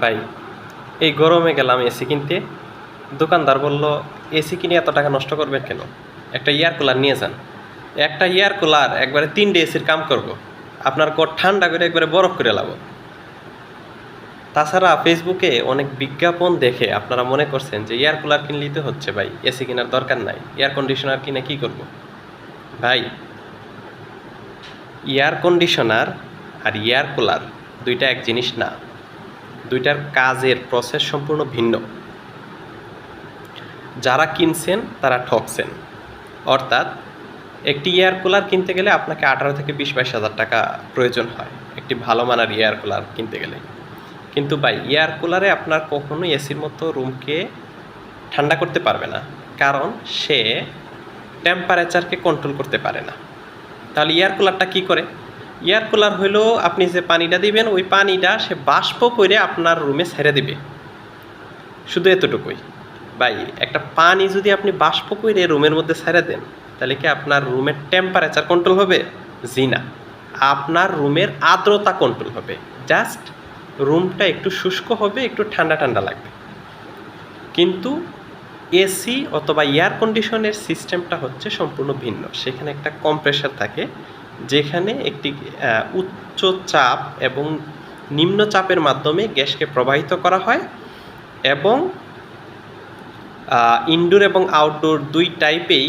ভাই, এই গরমে গেলাম এসি কিনতে। দোকানদার বলল এসি কিনে এত টাকা নষ্ট করবেন কেন? একটা এয়ার কুলার নিয়ে যান। একটা এয়ার কুলার একবারে তিনটে এসির কাম করব। আপনার কর ঠান্ডা করে একবারে বরফ করে লাভ তাছাড়া ফেসবুকে অনেক বিজ্ঞাপন দেখে আপনারা মনে করছেন যে এয়ার কুলার কিনলেই তো হচ্ছে ভাই এসি কেনার দরকার নাই। এয়ার কন্ডিশনার কিনে কি করব? ভাই এয়ার কন্ডিশনার আর এয়ার কুলার দুইটা এক জিনিস না। দুইটার কাজের প্রসেস সম্পূর্ণ ভিন্ন। যারা কিনছেন, তারা ঠকছেন। অর্থাৎ, একটি এয়ার কুলার কিনতে গেলে আপনাকে আঠারো থেকে বিশ, বাইশ হাজার টাকা প্রয়োজন হয়। একটি ভালো মানের এয়ার কুলার কিনতে গেলে। কিন্তু ভাই এয়ার কুলারে আপনার কখনো এসির মতো রুমকে ঠান্ডা করতে পারবে না। কারণ, সে টেম্পারেচারকে কন্ট্রোল করতে পারে না। তাহলে এয়ার কুলারটা কী করে? এয়ার কুলার হইল, আপনি যে পানিটা দিবেন, ওই পানিটা সে বাষ্প করে আপনার রুমে ছেড়ে দিবে। শুধু এতটুকুই। ভাই, একটা পানি যদি আপনি বাষ্প করে রুমের মধ্যে ছেড়ে দেন, তাহলে কি আপনার রুমের টেম্পারেচার কন্ট্রোল হবে? জি না। আপনার রুমের আর্দ্রতা কন্ট্রোল হবে। জাস্ট রুমটা একটু শুষ্ক হবে, একটু ঠান্ডা ঠান্ডা লাগবে। কিন্তু এসি অথবা এয়ার কন্ডিশনের সিস্টেমটা হচ্ছে সম্পূর্ণ ভিন্ন। সেখানে একটা কম্প্রেসার থাকে যেখানে একটি উচ্চ চাপ এবং নিম্ন চাপের মাধ্যমে গ্যাসকে প্রবাহিত করা হয় এবং ইনডোর এবং আউটডোর দুই টাইপেই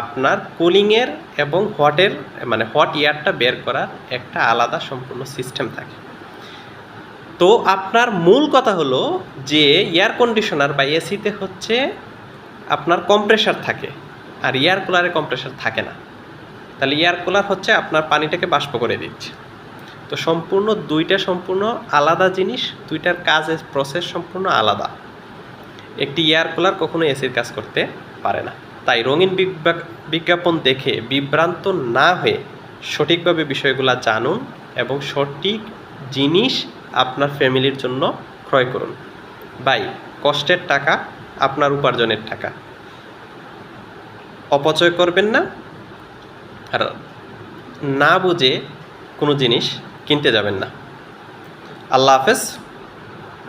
আপনার কুলিংয়ের এবং হটের মানে হট এয়ারটা বের করার একটা আলাদা সম্পূর্ণ সিস্টেম থাকে। তো আপনার মূল কথা হলো যে এয়ার কন্ডিশনার বা এসিতে হচ্ছে আপনার কম্প্রেসার থাকে, আর এয়ার কুলারে কম্প্রেসার থাকে না। তাহলে এয়ার কুলার হচ্ছে আপনার পানিটাকে বাষ্প করে দিচ্ছে। তো সম্পূর্ণ দুইটা সম্পূর্ণ আলাদা জিনিস, দুইটার কাজের প্রসেস সম্পূর্ণ আলাদা। একটি এয়ার কুলার কখনো এসির কাজ করতে পারে না। তাই রঙিন বিজ্ঞাপন দেখে বিভ্রান্ত না হয়ে সঠিকভাবে বিষয়গুলো জানুন এবং সঠিক জিনিস আপনার ফ্যামিলির জন্য ক্রয় করুন। বাই, কষ্টের টাকা আপনার উপার্জনের টাকা। অপচয় করবেন না আর না বুঝে কোনো জিনিস কিনতে যাবেন না। আল্লাহ হাফেজ।